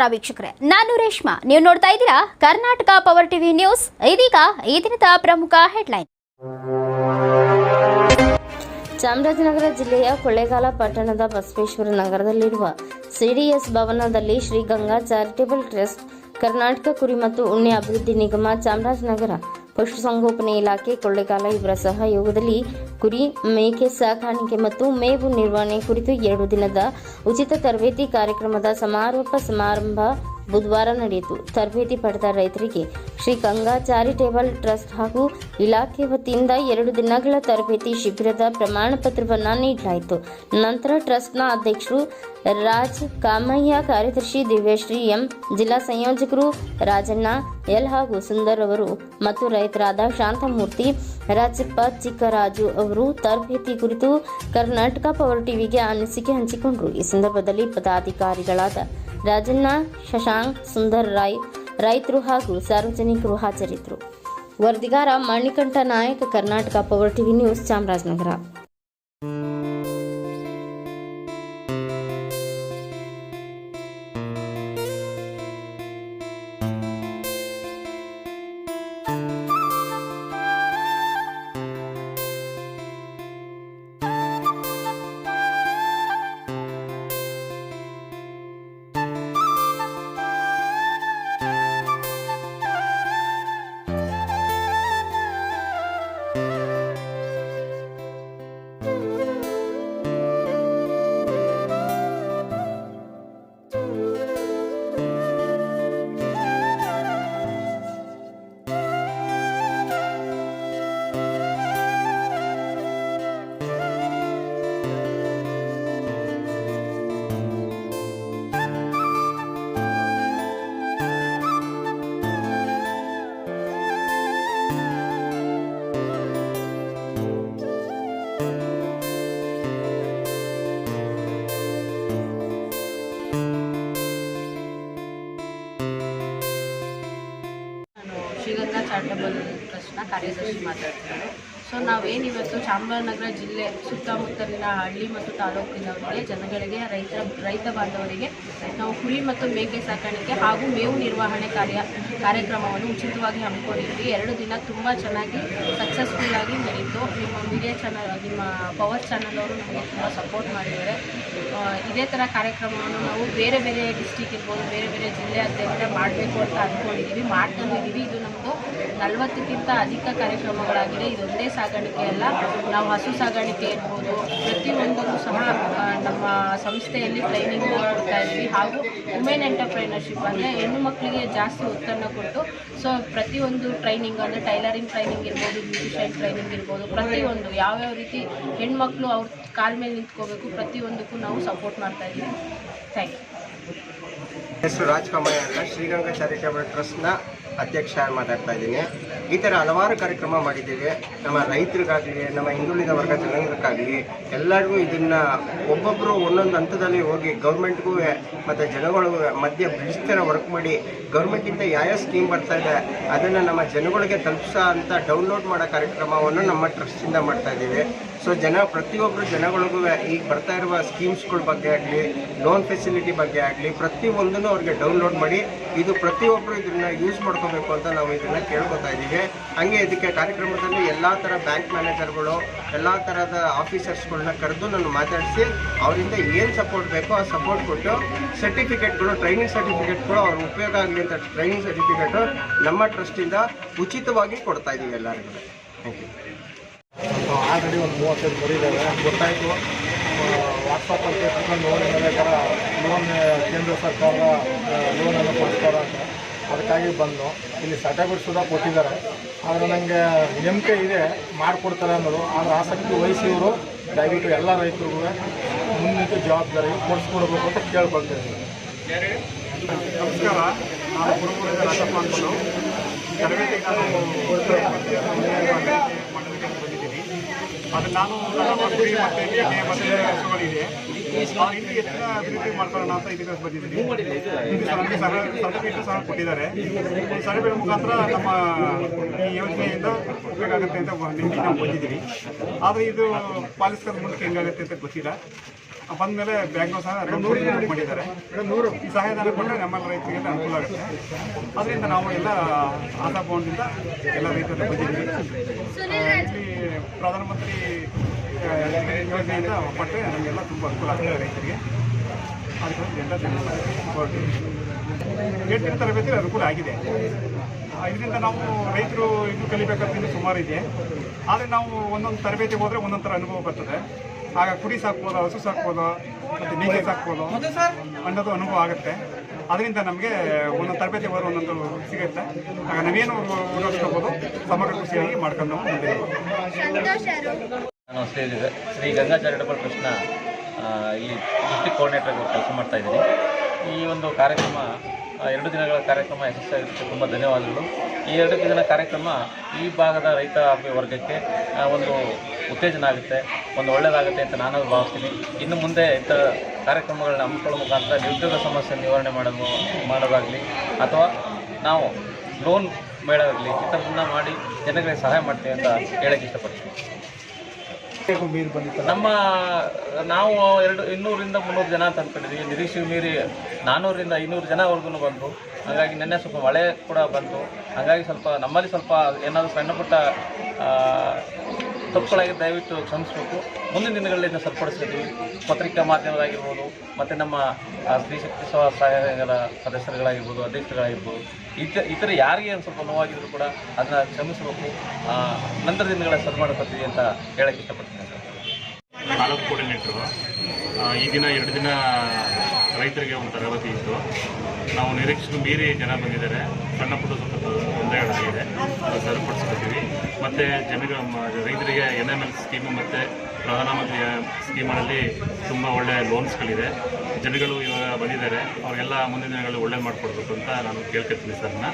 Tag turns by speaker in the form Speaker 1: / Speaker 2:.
Speaker 1: ನಮಸ್ಕಾರ ವೀಕ್ಷಕರೇ. ನಾನು ರೇಷ್ಮಾ. ನೀವು ನೋಡ್ತಾ ಇದ್ದೀರಾ ಕರ್ನಾಟಕ ಪವರ್ ಟಿವಿ ನ್ಯೂಸ್ ಇದೀಗ ಈ ದಿನದ ಪ್ರಮುಖ ಹೆಡ್ಲೈನ್
Speaker 2: ಚಾಮರಾಜನಗರ ಜಿಲ್ಲೆಯ ಕೊಳ್ಳೇಗಾಲ ಪಟ್ಟಣದ ಬಸವೇಶ್ವರ ನಗರದಲ್ಲಿರುವ ಸಿಡಿಎಸ್ ಭವನದಲ್ಲಿ ಶ್ರೀ ಗಂಗಾ ಚಾರಿಟೇಬಲ್ ಟ್ರಸ್ಟ್, ಕರ್ನಾಟಕ ಕುರಿ ಮತ್ತು ಉಣ್ಣೆ ಅಭಿವೃದ್ಧಿ ನಿಗಮ, ಚಾಮರಾಜನಗರ ಪಶುಸಂಗೋಪನೆ ಇಲಾಖೆ, ಕೊಳ್ಳೇಗಾಲ ಇವರ ಸಹಯೋಗದಲ್ಲಿ ಕುರಿ ಮೇಕೆ ಸಾಕಾಣಿಕೆ ಮತ್ತು ಮೇವು ನಿರ್ವಹಣೆ ಕುರಿತು ಎರಡು ದಿನದ ಉಚಿತ ತರಬೇತಿ ಕಾರ್ಯಕ್ರಮದ ಸಮಾರೋಪ ಸಮಾರಂಭ ಬುಧವಾರ ನಡೆಯಿತು. ತರಬೇತಿ ಪಡೆದ ರೈತರಿಗೆ ಶ್ರೀ ಗಂಗಾ ಚಾರಿಟೇಬಲ್ ಟ್ರಸ್ಟ್ ಹಾಗೂ ಇಲಾಖೆ ವತಿಯಿಂದ ಎರಡು ದಿನಗಳ ತರಬೇತಿ ಶಿಬಿರದ ಪ್ರಮಾಣ ಪತ್ರವನ್ನು ನೀಡಲಾಯಿತು. ನಂತರ ಟ್ರಸ್ಟ್ನ ಅಧ್ಯಕ್ಷರು ರಾಜ್ ಕಾಮಯ್ಯ, ಕಾರ್ಯದರ್ಶಿ ದಿವ್ಯಶ್ರೀ ಎಂ ಜಿಲ್ಲಾ ಸಂಯೋಜಕರು ರಾಜಣ್ಣ ಎಲ್ ಹಾಗೂ ಸುಂದರ್ ಅವರು ಮತ್ತು ರೈತರಾದ ಶಾಂತಮೂರ್ತಿ ರಾಜಪ್ಪ ಚಿಕ್ಕರಾಜು ಅವರು ತರಬೇತಿ ಕುರಿತು ಕರ್ನಾಟಕ ಪವರ್ ಟಿವಿಗೆ ಅನಿಸಿಕೆ ಹಂಚಿಕೊಂಡರು. ಈ ಸಂದರ್ಭದಲ್ಲಿ ಪದಾಧಿಕಾರಿಗಳಾದ ರಾಜಣ್ಣ, ಶಶಾಂಕ್, ಸುಂದರ್ ರಾಯ್, ರೈತರು ಹಾಗೂ ಸಾರ್ವಜನಿಕರು ಹಾಜರಿದ್ದರು. ವರದಿಗಾರ Manikantha Nayak, Karnataka power TV news Chamarajanagar.
Speaker 3: ಕಾರ್ಯದರ್ಶಿ ಮಾತಾಡ್ತಿದ್ದಾರೆ. ಸೊ ನಾವೇನಿವತ್ತು ಚಾಮರಾಜನಗರ ಜಿಲ್ಲೆ ಸುತ್ತಮುತ್ತಲಿನ ಹಳ್ಳಿ ಮತ್ತು ತಾಲೂಕಿನವರಿಗೆ ಜನಗಳಿಗೆ ರೈತರ ರೈತ ಬಾಂಧವರಿಗೆ ನಾವು ಹುಲಿ ಮತ್ತು ಮೇಕೆ ಸಾಕಾಣಿಕೆ ಹಾಗೂ ಮೇವು ನಿರ್ವಹಣೆ ಕಾರ್ಯ, ಕಾರ್ಯಕ್ರಮವನ್ನು ಉಚಿತವಾಗಿ ಹಮ್ಮಿಕೊಂಡಿದ್ವಿ ಎರಡು ದಿನ ತುಂಬ ಚೆನ್ನಾಗಿ ಸಕ್ಸಸ್ಫುಲ್ ಆಗಿ ನಡೀತು. ನಿಮ್ಮ ಮೀಡಿಯಾ ಚಾನಲ್ ನಿಮ್ಮ ಪವರ್ ಚಾನಲ್ ಅವರು ನಮಗೆ ತುಂಬ ಸಪೋರ್ಟ್ ಮಾಡಿದ್ದಾರೆ. ಇದೇ ಥರ ಕಾರ್ಯಕ್ರಮವನ್ನು ನಾವು ಬೇರೆ ಬೇರೆ ಡಿಸ್ಟಿಕ್ ಇರ್ಬೋದು, ಬೇರೆ ಬೇರೆ ಜಿಲ್ಲೆ ಅಂತ ಮಾಡಬೇಕು ಅಂತ ಅಂದ್ಕೊಂಡಿದ್ದೀವಿ. ಮಾಡ್ಕೊಂಡಿದ್ದೀವಿ. ಇದು ನಮ್ಮದು ನಲವತ್ತಕ್ಕಿಂತ ಅಧಿಕ ಕಾರ್ಯಕ್ರಮಗಳಾಗಿದೆ. ಇದೊಂದೇ ಸಾಗಾಣಿಕೆ ಅಲ್ಲ. ನಾವು ಹಸು ಸಾಗಾಣಿಕೆ ಇರ್ಬೋದು ಪ್ರತಿಯೊಂದನ್ನು ಸಹ ನಮ್ಮ ಸಂಸ್ಥೆಯಲ್ಲಿ ಟ್ರೈನಿಂಗ್ ಕೊಡ್ತಾ ಇದ್ವಿ. ಹಾಗೂ ವುಮೆನ್ ಎಂಟರ್ಪ್ರೈನರ್ಶಿಪ್ ಅಂದರೆ ಹೆಣ್ಣು ಮಕ್ಕಳಿಗೆ ಜಾಸ್ತಿ ಒತ್ತನ್ನು ಕೊಟ್ಟು ಸೊ ಪ್ರತಿಯೊಂದು ಟ್ರೈನಿಂಗ್ ಅಂದರೆ ಟೈಲರಿಂಗ್ ಟ್ರೈನಿಂಗ್ ಇರ್ಬೋದು ಬ್ಯೂಟಿಷಿಯನ್ ಟ್ರೈನಿಂಗ್ ಇರ್ಬೋದು ಪ್ರತಿಯೊಂದು ಯಾವ್ಯಾವ ರೀತಿ ಹೆಣ್ಮಕ್ಳು ಅವ್ರ ಕಾಲ ಮೇಲೆ ನಿಂತ್ಕೋಬೇಕು ಪ್ರತಿಯೊಂದಕ್ಕೂ ನಾವು ಸಪೋರ್ಟ್ ಮಾಡ್ತಾ ಇದ್ದೀವಿ. ಥ್ಯಾಂಕ್ ಯು
Speaker 4: ಹೆಸರು ರಾಜ್ಕಮಯ್ಯ ಅಂತ ಶ್ರೀಗಂಗಾ ಚಾರಿಟೇಬಲ್ ಟ್ರಸ್ಟ್ನ ಅಧ್ಯಕ್ಷ ಮಾತಾಡ್ತಾ ಇದ್ದೀನಿ. ಈ ಥರ ಹಲವಾರು ಕಾರ್ಯಕ್ರಮ ಮಾಡಿದ್ದೀವಿ. ನಮ್ಮ ರೈತರಿಗಾಗಲಿ, ನಮ್ಮ ಹಿಂದುಳಿದ ವರ್ಗ ಜನಾಂಗಕ್ಕಾಗಲಿ ಎಲ್ಲರಿಗೂ ಇದನ್ನು ಒಬ್ಬೊಬ್ಬರು ಒಂದೊಂದು ಹಂತದಲ್ಲಿ ಹೋಗಿ ಗೌರ್ಮೆಂಟ್ಗೂ ಮತ್ತು ಜನಗಳಿಗೂ ಮಧ್ಯೆ ಬ್ರಿಡ್ಜ್ ವರ್ಕ್ ಮಾಡಿ ಗೌರ್ಮೆಂಟಿಂದ ಯಾವ ಸ್ಕೀಮ್ ಬರ್ತಾ ಇದೆ, ಅದನ್ನು ನಮ್ಮ ಜನಗಳಿಗೆ ತಲುಪಿಸೋ ಅಂತ ಡೌನ್ಲೋಡ್ ಮಾಡೋ ಕಾರ್ಯಕ್ರಮವನ್ನು ನಮ್ಮ ಟ್ರಸ್ಟಿಂದ ಮಾಡ್ತಾ ಇದ್ದೀವಿ. ಸೊ ಜನ ಪ್ರತಿಯೊಬ್ಬರು ಜನಗಳಿಗೂ ಈಗ ಬರ್ತಾ ಇರುವ ಸ್ಕೀಮ್ಸ್ಗಳ ಬಗ್ಗೆ ಆಗಲಿ ಲೋನ್ ಫೆಸಿಲಿಟಿ ಬಗ್ಗೆ ಆಗಲಿ, ಪ್ರತಿಯೊಂದನ್ನು ಅವ್ರಿಗೆ ಡೌನ್ಲೋಡ್ ಮಾಡಿ, ಇದು ಪ್ರತಿಯೊಬ್ಬರು ಇದನ್ನು ಯೂಸ್ ಮಾಡ್ಕೋಬೇಕು ಅಂತ ನಾವು ಇದನ್ನು ಕೇಳ್ಕೊತಾ ಇದ್ದೀವಿ. ಹಾಗೆ ಇದಕ್ಕೆ ಕಾರ್ಯಕ್ರಮದಲ್ಲಿ ಎಲ್ಲ ಥರ ಬ್ಯಾಂಕ್ ಮ್ಯಾನೇಜರ್ಗಳು ಎಲ್ಲ ಥರದ ಆಫೀಸರ್ಸ್ಗಳನ್ನ ಕರೆದು ನಾನು ಮಾತಾಡಿಸಿ, ಅವರಿಂದ ಏನು ಸಪೋರ್ಟ್ ಬೇಕೋ ಆ ಸಪೋರ್ಟ್ ಕೊಟ್ಟು ಸರ್ಟಿಫಿಕೇಟ್ಗಳು ಟ್ರೈನಿಂಗ್ ಸರ್ಟಿಫಿಕೇಟ್ಗಳು ಅವ್ರಿಗೆ ಉಪಯೋಗ ಆಗಲಿ ಅಂತ ಟ್ರೈನಿಂಗ್ ಸರ್ಟಿಫಿಕೇಟು ನಮ್ಮ ಟ್ರಸ್ಟಿಂದ ಉಚಿತವಾಗಿ ಕೊಡ್ತಾ ಇದ್ದೀವಿ ಎಲ್ಲರಿಗೂ. ಥ್ಯಾಂಕ್ ಯು
Speaker 5: ಆಲ್ರೆಡಿ ಒಂದು ಮೂವತ್ತೈದು ಮರಿ ಇದ್ದಾವೆ ಗೊತ್ತಾಯಿತು ವಾಟ್ಸಪ್ಪಲ್ಲಿ ಕೇಳ್ಕೊಂಡು ಲೋನ್ ಥರ ಲೋನ್, ಕೇಂದ್ರ ಸರ್ಕಾರ ಲೋನನ್ನು ಕೊಡ್ತಾರ ಅಂತ. ಅದಕ್ಕಾಗಿ ಬಂದು ಇಲ್ಲಿ ಸರ್ಟಿಫಿಕೇಟ್ ಸುಧಾ ಕೊಟ್ಟಿದ್ದಾರೆ. ಆದರೆ ನನಗೆ ನಂಬಿಕೆ ಇದೆ ಮಾಡಿಕೊಡ್ತಾರೆ ಅನ್ನೋದು. ಆದರೆ ಆಸಕ್ತಿ ವಹಿಸಿದವರು ದಯವಿಟ್ಟು ಎಲ್ಲ ರೈತರಿಗೂ ಮುಂದಿನ ಜವಾಬ್ದಾರಿ ಕೊಡಿಸ್ಕೊಡ್ಬೇಕು ಅಂತ ಕೇಳ್ಕೊಳ್ತೀನಿ
Speaker 6: ನಮಸ್ಕಾರ. ನಾನು ಗುರುಪುರದ ರಾಜಪ್ಪ ಅಂತ ಅದು ನಾನು ಕುರಿ ಮತ್ತು ಬೇರೆ ಹಸುಗಳಿದೆ ಆ ಹಿಂದೆ ಹೆಚ್ಚಿನ ಅಭಿವೃದ್ಧಿ ಮಾಡ್ಕೊಳ್ಳೋಣ ಅಂತ ಇದಕ್ಕೆ ಬಂದಿದ್ದೀನಿ. ನನಗೆ ಸರ್ಟಿಫಿಕೇಟ್ ಸಹ ಕೊಟ್ಟಿದ್ದಾರೆ. ಈ ಸರ್ಟಿಫಿಕೇಟ್ ಮುಖಾಂತರ ನಮ್ಮ ಈ ಯೋಜನೆಯಿಂದ ಉಪಯೋಗ ಆಗುತ್ತೆ ಅಂತ ನಿಮಗೆ ನಾವು ಬಂದಿದ್ದೀವಿ. ಆದರೆ ಇದು ಪಾಲಿಸ್ಕೊಂಡು ಮುಂದಕ್ಕೆ ಹೆಂಗಾಗುತ್ತೆ ಅಂತ ಗೊತ್ತಿಲ್ಲ. ಬಂದಮೇಲೆ ಬ್ಯಾಂಕು ಸಹ ನೂರು ಮಾಡಿದ್ದಾರೆ ಈ ಸಹಾಯಧನ ಕೊಟ್ಟರೆ ನಮ್ಮ ರೈತರಿಗೆ ಅನುಕೂಲ ಆಗುತ್ತೆ. ಅದರಿಂದ ನಾವು ಎಲ್ಲ ಆಧಾರ್ ಭವನದಿಂದ ಎಲ್ಲ ರೈತರು ಬಂದಿದ್ದೀವಿ. ಪ್ರಧಾನಮಂತ್ರಿ ಯೋಜನೆಯಿಂದ ಕೊಟ್ಟರೆ ನಮಗೆಲ್ಲ ತುಂಬ ಅನುಕೂಲ ಆಗ್ತದೆ ರೈತರಿಗೆ. ಅದಕ್ಕೆ ಎಲ್ಲ ಹೊರಟಿದ್ದೀವಿ ಗೇಟಿನ ತರಬೇತಿ ಅನುಕೂಲ ಆಗಿದೆ. ಇದರಿಂದ ನಾವು ರೈತರು ಇನ್ನೂ ಕಲಿಬೇಕಂತ ಸುಮಾರು ಇದೆ. ಆದರೆ ನಾವು ಒಂದೊಂದು ತರಬೇತಿ ಹೋದರೆ ಒಂದೊಂದು ಥರ ಅನುಭವ ಬರ್ತದೆ. ಆಗ ಕುರಿ ಸಾಕ್ಬೋದು ಹಸು ಸಾಕ್ಬೋದು ಮತ್ತು ಮೇಕೆ ಸಾಕ್ಬೋದು. ಅನ್ನೋದು ಅನುಭವ ಆಗುತ್ತೆ. ಅದರಿಂದ ನಮಗೆ ಒಂದೊಂದು ತರಬೇತಿ ಹೋದ್ರೆ ಒಂದೊಂದು ಸಿಗುತ್ತೆ. ಆಗ ನಾವೇನು ಉಪಯೋಗಿಸ್ಕೋಬೋದು ಸಮಗ್ರ ಕೃಷಿಯಾಗಿ ಮಾಡ್ಕೊಂಡು ನಾವು ಮುಂದೆ
Speaker 7: ನಾನು ಇದೆ. ಶ್ರೀ ಗಂಗಾ ಚಾರಿಟಬಲ್ ಟ್ರಸ್ಟ್ನ ಈ ಡಿಸ್ಟಿಕ್ ಕೋಆರ್ಡಿನೇಟರ್ ಕೆಲಸ ಮಾಡ್ತಾ ಇದ್ದೀನಿ. ಈ ಒಂದು ಕಾರ್ಯಕ್ರಮ ಎರಡು ದಿನಗಳ ಕಾರ್ಯಕ್ರಮ ಯಶಸ್ವಿಯಾಗಿದ್ದಕ್ಕೆ ತುಂಬ ಧನ್ಯವಾದಗಳು. ಈ ಎರಡು ದಿನ ಕಾರ್ಯಕ್ರಮ ಈ ಭಾಗದ ರೈತ ವರ್ಗಕ್ಕೆ ಆ, ಒಂದು ಉತ್ತೇಜನ ಆಗುತ್ತೆ ಒಂದು ಒಳ್ಳೆಯದಾಗುತ್ತೆ ಅಂತ ನಾನು ಭಾವಿಸ್ತೀನಿ. ಇನ್ನು ಮುಂದೆ ಇಂಥ ಕಾರ್ಯಕ್ರಮಗಳನ್ನ ಹಮ್ಮಿಕೊಳ್ಳೋ ಮುಖಾಂತರ ನಿರುದ್ಯೋಗ ಸಮಸ್ಯೆ ನಿವಾರಣೆ ಮಾಡಲು ಮಾಡೋದಾಗಲಿ ಅಥವಾ ನಾವು ಲೋನ್ ಮೇಳಾಗಲಿ ಈ ಥರದನ್ನ ಮಾಡಿ ಜನಗಳಿಗೆ ಸಹಾಯ ಮಾಡ್ತೀವಿ ಅಂತ ಹೇಳಕ್ಕೆ ಇಷ್ಟಪಡ್ತೀನಿ. ನಮ್ಮ ನಾವು ಎರಡು ಇನ್ನೂರಿಂದ ಮುನ್ನೂರು ಜನ ಅಂತ ಅಂದ್ಕೊಂಡಿದ್ವಿ ನಿರೀಕ್ಷೆಗೆ ಮೀರಿ ನಾನ್ನೂರರಿಂದ ಐನೂರು ಜನವರೆಗೂ ಬಂದರು. ಹಾಗಾಗಿ ನಿನ್ನೆ ಸ್ವಲ್ಪ ಮಳೆ ಕೂಡ ಬಂತು. ಹಾಗಾಗಿ ಸ್ವಲ್ಪ ನಮ್ಮಲ್ಲಿ ಸ್ವಲ್ಪ ಏನಾದರೂ ಸಣ್ಣ ಪುಟ್ಟ ತಪ್ಪುಗಳಾಗಿ ದಯವಿಟ್ಟು ಕ್ಷಮಿಸಬೇಕು. ಮುಂದಿನ ದಿನಗಳಲ್ಲಿ ಇದನ್ನು ಸರಿಪಡಿಸ್ತೀವಿ ಪತ್ರಿಕಾ ಮಾಧ್ಯಮದಾಗಿರ್ಬೋದು, ಮತ್ತು ನಮ್ಮ ಸ್ತ್ರೀ ಶಕ್ತಿ ಸಹಾಯಗಳ ಸದಸ್ಯರುಗಳಾಗಿರ್ಬೋದು, ಅಧ್ಯಕ್ಷರುಗಳಾಗಿರ್ಬೋದು, ಇತ, ಇತರ ಯಾರಿಗೆ ಒಂದು ಸ್ವಲ್ಪ ನೋವಾಗಿದ್ರು ಕೂಡ ಅದನ್ನು ಕ್ಷಮಿಸಬೇಕು. ನಂತರ ದಿನಗಳ ಸರಿ ಮಾಡ್ಕೊತೀವಿ ಅಂತ ಹೇಳಕ್ಕೆ ಇಷ್ಟಪಡ್ತೀನಿ ಸರ್.
Speaker 8: ತಾಲೂಕು ಕೋರ್ಡಿನೇಟ್ರು ಈ ದಿನ ಎರಡು ದಿನ ರೈತರಿಗೆ ಒಂದು ತರಬೇತಿ ಇತ್ತು. ನಾವು ನಿರೀಕ್ಷೆಗೆ ಮೀರಿ ಜನ ಬಂದಿದ್ದಾರೆ. ಸಣ್ಣ ಪುಟ್ಟ ಸ್ವಲ್ಪ ತೊಂದರೆಗಳಾಗಿದೆ ಅದು ಸರಿಪಡಿಸ್ಕೊತೀವಿ. ಮತ್ತು ಜನಗಳ ರೈತರಿಗೆ ಎನ್ ಎಂ ಎಲ್ ಸ್ಕೀಮು ಮತ್ತು ಪ್ರಧಾನಮಂತ್ರಿ ಸ್ಕೀಮಲ್ಲಿ ತುಂಬ ಒಳ್ಳೆಯ ಲೋನ್ಸ್ಗಳಿದೆ. ಜನಗಳು ಇವಾಗ ಬಂದಿದ್ದಾರೆ. ಅವರಿಗೆಲ್ಲ ಮುಂದಿನ ದಿನಗಳಲ್ಲಿ ಒಳ್ಳೆ ಮಾಡಿಕೊಡ್ಬೇಕು ಅಂತ ನಾನು ಕೇಳ್ಕೊತೀನಿ ಸರ್ನ